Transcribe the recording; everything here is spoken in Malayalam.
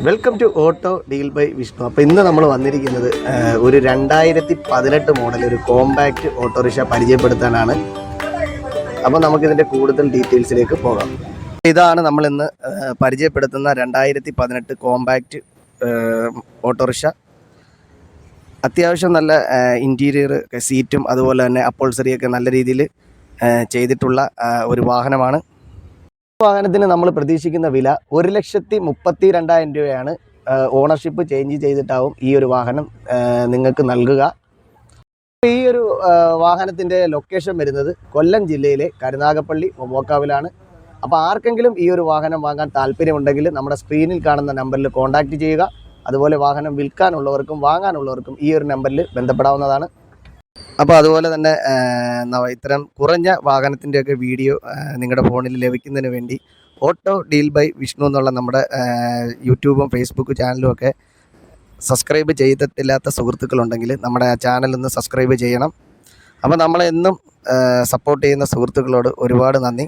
Welcome to auto deal by Vishnu അപ്പോൾ ഇന്ന് നമ്മൾ വന്നിരിക്കുന്നത് ഒരു രണ്ടായിരത്തി പതിനെട്ട് മോഡൽ ഒരു കോമ്പാക്റ്റ് ഓട്ടോറിക്ഷ പരിചയപ്പെടുത്താനാണ്. അപ്പോൾ നമുക്കിതിന്റെ കൂടുതൽ ഡീറ്റെയിൽസിലേക്ക് പോകാം. ഇതാണ് നമ്മൾ ഇന്ന് പരിചയപ്പെടുത്തുന്ന രണ്ടായിരത്തി പതിനെട്ട് കോമ്പാക്റ്റ് ഓട്ടോറിക്ഷ അത്യാവശ്യം നല്ല ഇന്റീരിയർ സീറ്റും അതുപോലെ തന്നെ അപ്പോൾസറിയൊക്കെ നല്ല രീതിയിൽ ചെയ്തിട്ടുള്ള ഒരു വാഹനമാണ്. വാഹനത്തിന് നമ്മൾ പ്രതീക്ഷിക്കുന്ന വില ഒരു ലക്ഷത്തി മുപ്പത്തി രണ്ടായിരം രൂപയാണ് ഓണർഷിപ്പ് ചേഞ്ച് ചെയ്തിട്ടാവും ഈ ഒരു വാഹനം നിങ്ങൾക്ക് നൽകുക. ഈ ഒരു വാഹനത്തിന്റെ ലൊക്കേഷൻ വരുന്നത് കൊല്ലം ജില്ലയിലെ കരുനാഗപ്പള്ളി മോക്കാവിലാണ് അപ്പോൾ ആർക്കെങ്കിലും ഈ ഒരു വാഹനം വാങ്ങാൻ താല്പര്യമുണ്ടെങ്കിൽ നമ്മുടെ സ്ക്രീനിൽ കാണുന്ന നമ്പറിൽ കോൺടാക്റ്റ് ചെയ്യുക. അതുപോലെ വാഹനം വിൽക്കാനുള്ളവർക്കും വാങ്ങാനുള്ളവർക്കും ഈ ഒരു നമ്പറിൽ ബന്ധപ്പെടാവുന്നതാണ്. അപ്പോൾ അതുപോലെ തന്നെ ഇത്തരം കുറഞ്ഞ വാഹനത്തിന്റെയൊക്കെ വീഡിയോ നിങ്ങളുടെ ഫോണിൽ ലഭിക്കുന്നതിന് വേണ്ടി ഓട്ടോ ഡീൽ ബൈ വിഷ്ണു എന്നുള്ള നമ്മുടെ യൂട്യൂബും ഫേസ്ബുക്ക് ചാനലും ഒക്കെ സബ്സ്ക്രൈബ് ചെയ്തിട്ടില്ലാത്ത സുഹൃത്തുക്കളുണ്ടെങ്കിൽ നമ്മുടെ ആ ചാനൽ ഒന്ന് സബ്സ്ക്രൈബ് ചെയ്യണം. അപ്പോൾ നമ്മളെന്നും സപ്പോർട്ട് ചെയ്യുന്ന സുഹൃത്തുക്കളോട് ഒരുപാട് നന്ദി.